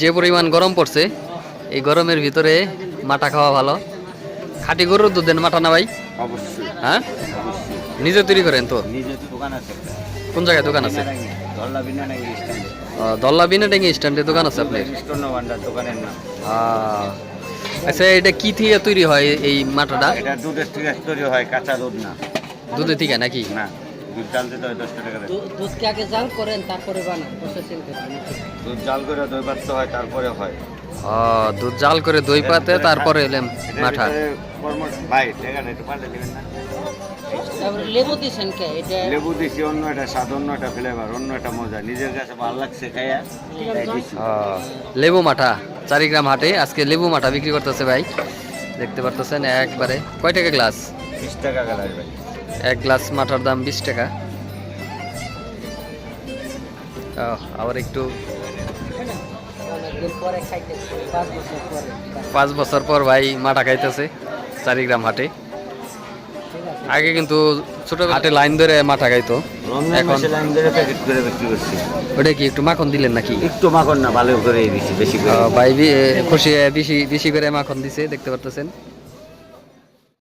যে পরিমাণ গরম পড়ছে এই গরমের ভিতরে মাটা খাওয়া ভালো। খাঁটি গরুর দুধ দেন মাটা না ভাই? অবশ্যই। হ্যাঁ? নিজে তৈরি করেন তো? নিজের দোকান আছে কোন জায়গায় দোকান আছে? ধরলা বিনা নাকি স্ট্যান্ডে দল্লা দোকান আছে আপনার? আচ্ছা এটা কি থেকে তৈরি হয় এই মাটাটা? এটা দুধের থেকে তৈরি হয় কাঁচা দুধ না। দুধের থেকে নাকি? না। দুধ জাল দিতে হয় দশটা টাকা। দুধকে আগে জাল করেন তারপরে বানান প্রসেসিং দুধ জাল করে দই হয় তারপরে হয়। আহ, দুধ জাল করে দই পাতে তারপরে এলাম এটার মাঠা। ভাই একটু পাল্টে দেবেন না। লেবু দিছেন কে? এটা লেবু দিছি অন্য একটা স্বাদ অন্য একটা ফ্লেভার অন্য একটা মজা। নিজের কাছে ভালো লাগছে খাইয়া। তাই লেবু মাঠা চারিগ্রাম হাটে। আজকে লেবু মাঠা বিক্রি করতেছে ভাই। দেখতে পারতেছেন একবারে। কয় টাকা গ্লাস? বিশ টাকা গেল ভাই। এক গ্লাস মাঠার দাম বিশ টাকা। আবার একটু পাঁচ বছর পরে ভাই মাঠা খাইতেছে চারিগ্রাম হাটে। আগে কিন্তু ছোট হাটে লাইন ধরে মাঠা খাইতো। এখন লাইন ধরে প্যাকেট করে বিক্রি করছি। ওটা কি একটু মাখন দিলেন নাকি? একটু মাখন না ভালো করে দিছি বেশি করে ভাই খুশি বেশি বেশি করে মাখন দিছে দেখতে পারতেছেন।